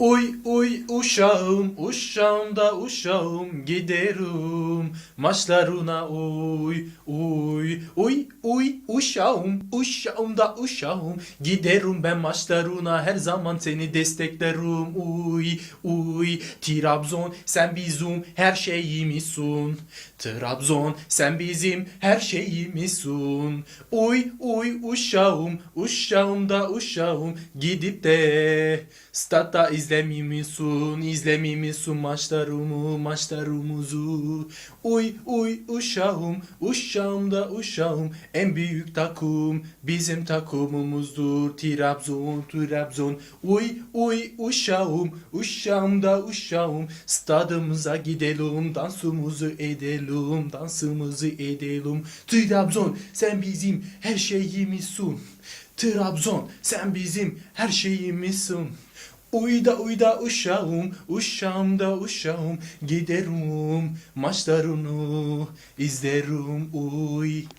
Uy uy uşağım, uşağım da uşağım giderim. Maçlarına uy uy uy uy uşağım, uşağım da uşağım. Giderim ben maçlarına her zaman seni desteklerim. Uy uy Trabzon sen bizim her şeyimizsin. Trabzon sen bizim her şeyimizsin. Uy uy uşağım, uşağım da uşağım. Gidip de statta izlemi misin, izlemi misin maçlarımı, maçlarımızı. Uy uy uşağım, uşağım da uşağım en büyük takım bizim takımımızdır Trabzon, Trabzon. Uy uy uşağım, uşağım da uşağım stadımıza gidelim, dansımızı edelim, dansımızı edelim. Trabzon sen bizim her şeyimizsin. Trabzon sen bizim her şeyimizsin. Uyda uyda uşağım, uşağım da uşağım. Giderim maçlarını izlerim uy